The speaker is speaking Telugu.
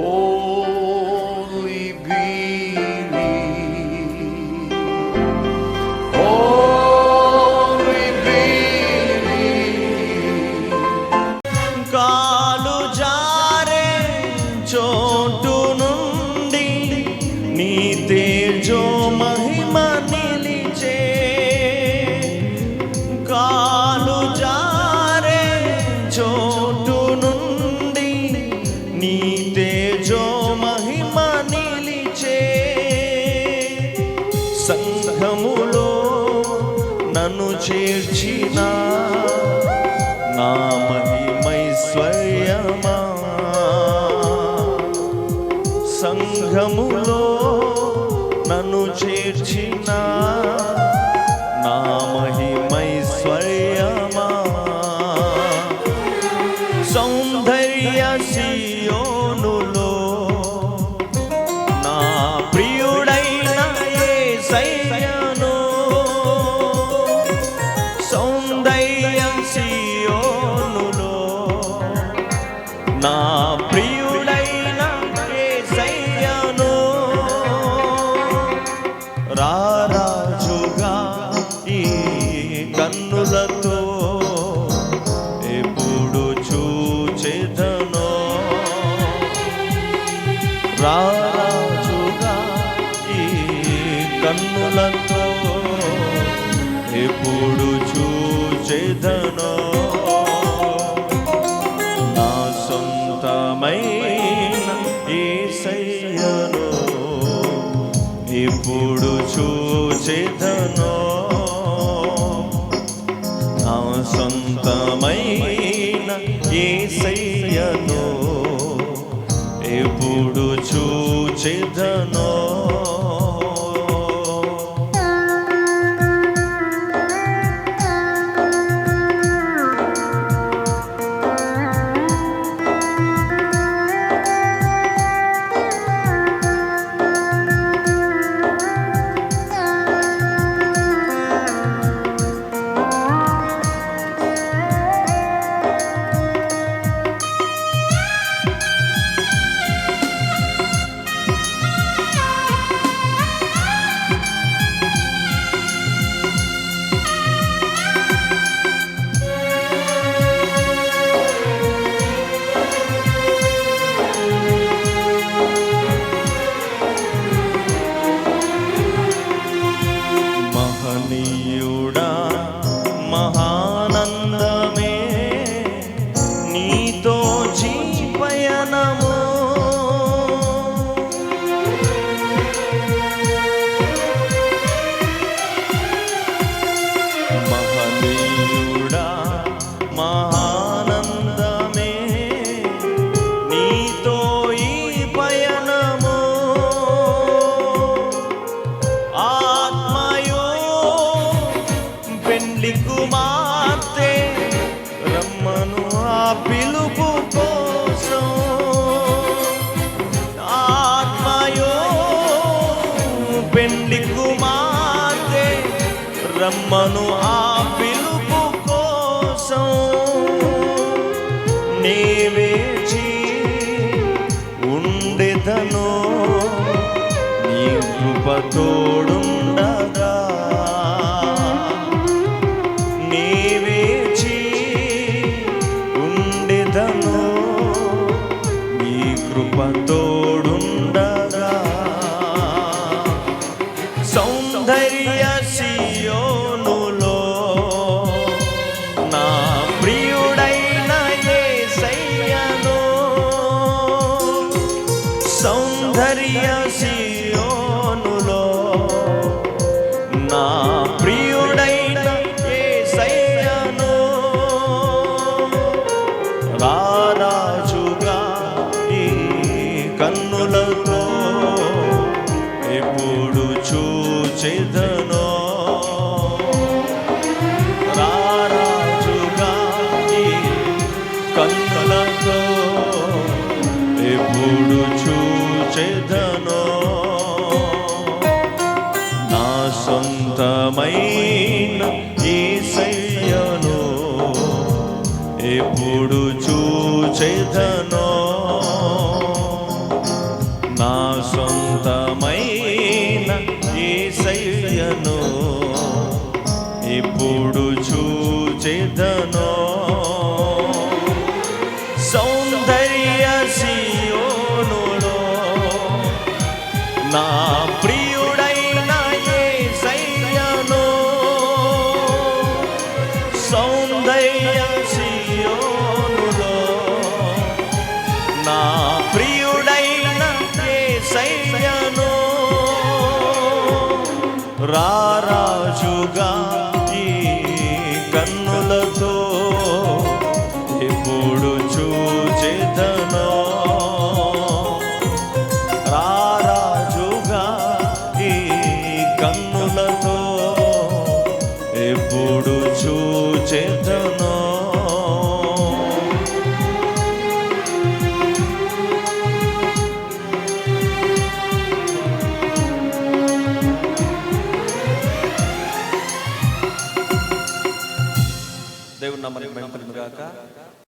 Only believe. Only believe. God. సంఘములో నన్ను చేర్చిన నా మహిమైశ్వర్యమా సంఘములో నన్ను చేర్చిన నా మహిమైశ్వర్యమా సౌందర్య సియోనులో ఈ కన్నులతో ఎప్పుడు చూచెదనో. రారాజుగా ఈ కన్నులతో ఎప్పుడు చూచెదనో. నా సొంతమైన యేసయ్యను ఇప్పుడు చూచెదనో. ఏసయ్యను ఎప్పుడు చూచెదనో. కుమార్తె రమ్మను ఆ పిలుపు కోసం. నీ వేచి ఉండెదను నీ కృపతోడుండగా నీ వేచి ఉండెదను నీ సౌందర్య సియోనులో నా ప్రియుడైన యేసయ్యను సౌందర్య సియోనులో నా ప్రియుడైన యేసయ్యను రారాజుగా శాంతమైన ఈసయ్యను ఎప్పుడు చూచెదనో. నా సొంతమైన ఏసయ్యను ఎప్పుడు చూచెదనో. ఎప్పుడు చూచెదనో. దేవుడు నమ్మకం గాక